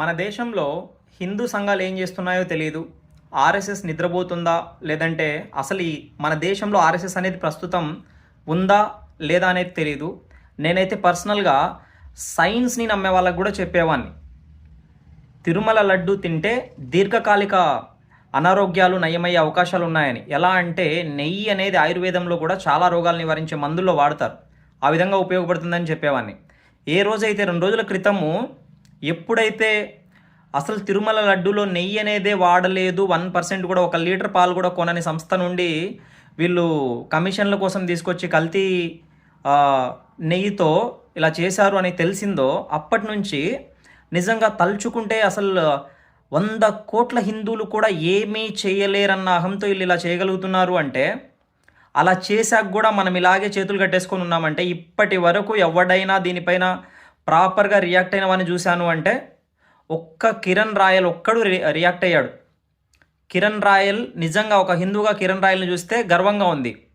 మన దేశంలో హిందూ సంఘాలు ఏం చేస్తున్నాయో తెలియదు ఆర్ఎస్ఎస్ నిద్రపోతుందా? లేదంటే అసలు ఈ మన దేశంలో ఆర్ఎస్ఎస్ అనేది ప్రస్తుతం ఉందా లేదా అనేది తెలియదు నేనైతే పర్సనల్గా సైన్స్ని నమ్మే వాళ్ళకు కూడా చెప్పేవాడిని తిరుమల లడ్డు తింటే దీర్ఘకాలిక అనారోగ్యాలు నయమయ్యే అవకాశాలు ఉన్నాయని. ఎలా అంటే నెయ్యి అనేది ఆయుర్వేదంలో కూడా చాలా రోగాలు నివారించే మందుల్లో వాడతారు. ఆ విధంగా ఉపయోగపడుతుందని చెప్పేవాడిని ఏ రోజైతే రెండు రోజుల క్రితము ఎప్పుడైతే అసలు తిరుమల లడ్డూలో నెయ్యి అనేదే వాడలేదు వన్ పర్సెంట్ కూడా ఒక లీటర్ పాలు కూడా కొనని సంస్థ నుండి వీళ్ళు కమిషన్ల కోసం తీసుకొచ్చి కల్తీ నెయ్యితో ఇలా చేశారు అని తెలిసిందో అప్పటి నుంచి నిజంగా తలుచుకుంటే అసలు వంద కోట్ల హిందువులు కూడా ఏమీ చేయలేరన్న అహంతో వీళ్ళు ఇలా చేయగలుగుతున్నారు అంటే అలా చేశాక కూడా మనం ఇలాగే చేతులు కట్టేసుకొని ఉన్నామంటే ఇప్పటి వరకు ఎవడైనా దీనిపైన ప్రాపర్గా రియాక్ట్ అయిన వాడిని చూశాను అంటే ఒక్క కిరణ్ రాయల్ ఒక్కడు రి- రియాక్ట్ అయ్యాడు. కిరణ్ రాయల్ నిజంగా ఒక హిందూగా కిరణ్ రాయల్ని చూస్తే గర్వంగా ఉంది.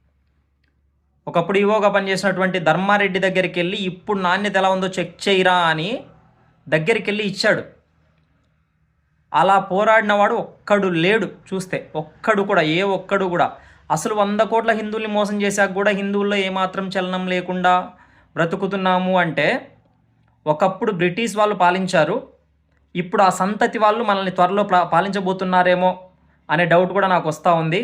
ఒకప్పుడు ఈవోగా పనిచేసినటువంటి ధర్మారెడ్డి దగ్గరికి వెళ్ళి ఇప్పుడు నాణ్యత ఎలా ఉందో చెక్ చేయరా అని దగ్గరికి వెళ్ళి ఇచ్చాడు. అలా పోరాడినవాడు ఒక్కడు లేడు చూస్తే ఒక్కడు కూడా ఏ ఒక్కడు కూడా. అసలు వంద కోట్ల హిందువుల్ని మోసం చేశాక కూడా హిందువుల్లో ఏమాత్రం చలనం లేకుండా బ్రతుకుతున్నాము అంటే ఒకప్పుడు బ్రిటిష్ వాళ్ళు పాలించారు. ఇప్పుడు ఆ సంతతి వాళ్ళు మనల్ని త్వరలో పాలించబోతున్నారేమో అనే డౌట్ కూడా నాకు వస్తూ ఉంది.